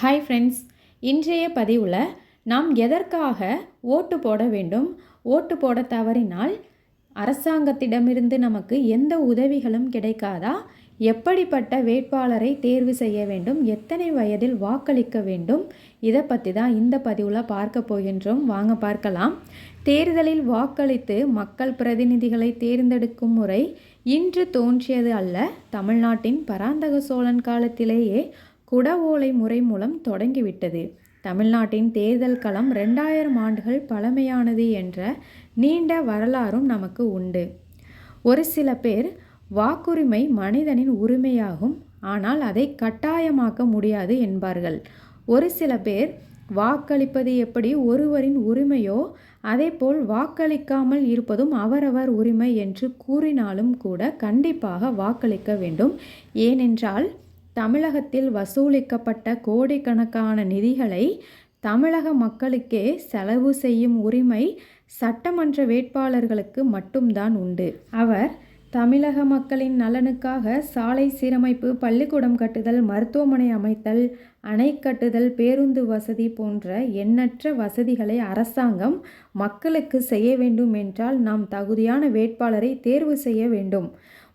Hi friends இன்றைய பதிவில் நாம் எதற்காக ஓட்டு போட வேண்டும்? ஓட்டு போட தவறினால் அரசாங்கத்திடமிருந்து நமக்கு எந்த உதவிகளும் கிடைக்காதா? எப்படிப்பட்ட வேட்பாளரை தேர்வு செய்ய வேண்டும்? எத்தனை வயதில் வாக்களிக்க வேண்டும்? இதை பற்றி தான் இந்த பதிவில் பார்க்க போகின்றோம். வாங்க பார்க்கலாம். தேர்தலில் வாக்களித்து மக்கள் பிரதிநிதிகளை தேர்ந்தெடுக்கும் முறை இன்று தோன்றியது அல்ல. தமிழ்நாட்டின் பராந்தக சோழன் காலத்திலேயே குடவோலை முறை மூலம் தொடங்கிவிட்டது. தமிழ்நாட்டின் தேர்தல் களம் ரெண்டாயிரம் ஆண்டுகள் பழமையானது என்ற நீண்ட வரலாறும் நமக்கு உண்டு. ஒரு சில பேர் வாக்குரிமை மனிதனின் உரிமையாகும் ஆனால் அதை கட்டாயமாக்க முடியாது என்பார்கள். ஒரு சில பேர் வாக்களிப்பது எப்படி ஒருவரின் உரிமையோ அதேபோல் வாக்களிக்காமல் இருப்பதும் அவரவர் உரிமை என்று கூறினாலும் கூட கண்டிப்பாக வாக்களிக்க வேண்டும். ஏனென்றால் தமிழகத்தில் வசூலிக்கப்பட்ட கோடிக்கணக்கான நிதிகளை தமிழக மக்களுக்கே செலவு செய்யும் உரிமை சட்டமன்ற வேட்பாளர்களுக்கு மட்டும்தான் உண்டு. அவர் தமிழக மக்களின் நலனுக்காக சாலை சீரமைப்பு பள்ளிக்கூடம் கட்டுதல் மருத்துவமனை அமைத்தல் அணை கட்டுதல் பேருந்து வசதி போன்ற எண்ணற்ற வசதிகளை அரசாங்கம் மக்களுக்கு செய்ய வேண்டும் என்றால் நாம் தகுதியான வேட்பாளரை தேர்வு செய்ய வேண்டும்.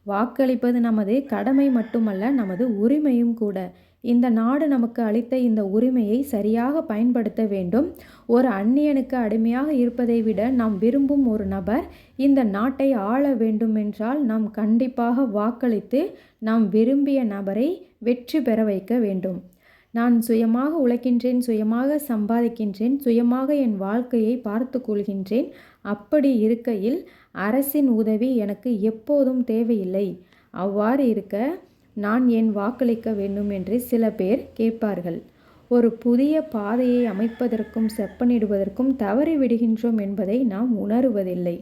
வாக்களிப்பது நமது கடமை மட்டுமல்ல நமது உரிமையும் கூட. இந்த நாடு நமக்கு அளித்த இந்த உரிமையை சரியாக பயன்படுத்த வேண்டும். ஒரு அந்நியனுக்கு அடிமையாக இருப்பதை விட நாம் விரும்பும் ஒரு நபர் இந்த நாட்டை ஆள வேண்டுமென்றால் நாம் கண்டிப்பாக வாக்களித்து நாம் விரும்பிய நபரை வெற்றி பெற வைக்க வேண்டும். நான் சுயமாக உழைக்கின்றேன் சுயமாக சம்பாதிக்கின்றேன் சுயமாக என் வாழ்க்கையை பார்த்து கொள்கின்றேன். அப்படி இருக்கையில் அரசின் உதவி எனக்கு எப்போதும் தேவையில்லை. அவ்வாறு இருக்க நான் ஏன் வாக்களிக்க வேண்டும் என்று சில பேர் கேட்பார்கள். ஒரு புதிய பாதையை அமைப்பதற்கும் செப்பனிடுவதற்கும் தவறி விடுகின்றோம் என்பதை நாம் உணருவதில்லை.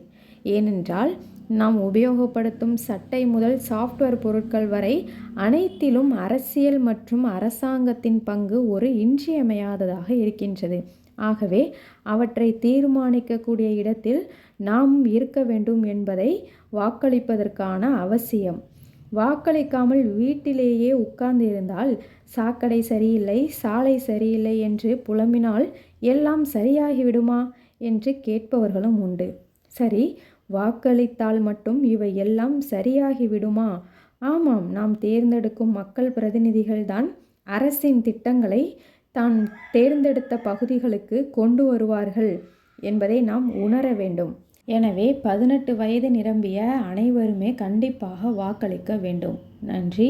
ஏனென்றால் நாம் உபயோகப்படுத்தும் சட்டை முதல் சாஃப்ட்வேர் பொருட்கள் வரை அனைத்திலும் அரசியல் மற்றும் அரசாங்கத்தின் பங்கு ஒரு இன்றியமையாததாக இருக்கின்றது. ஆகவே அவற்றை தீர்மானிக்கக்கூடிய இடத்தில் நாம் இருக்க வேண்டும் என்பதை வாக்களிப்பதற்கான அவசியம். வாக்களிக்காமல் வீட்டிலேயே உட்கார்ந்திருந்தால் சாக்கடை சரியில்லை சாலை சரியில்லை என்று புலம்பினால் எல்லாம் சரியாகிவிடுமா? என்று கேட்பவர்களும் உண்டு. சரி வாக்களித்தால் மட்டும் இவை எல்லாம் சரியாகிவிடுமா? ஆமாம் நாம் தேர்ந்தெடுக்கும் மக்கள் பிரதிநிதிகள்தான் அரசின் திட்டங்களை தான் தேர்ந்தெடுத்த பகுதிகளுக்கு கொண்டு வருவார்கள் என்பதை நாம் உணர வேண்டும். எனவே பதினெட்டு வயது நிரம்பிய அனைவருமே கண்டிப்பாக வாக்களிக்க வேண்டும். நன்றி.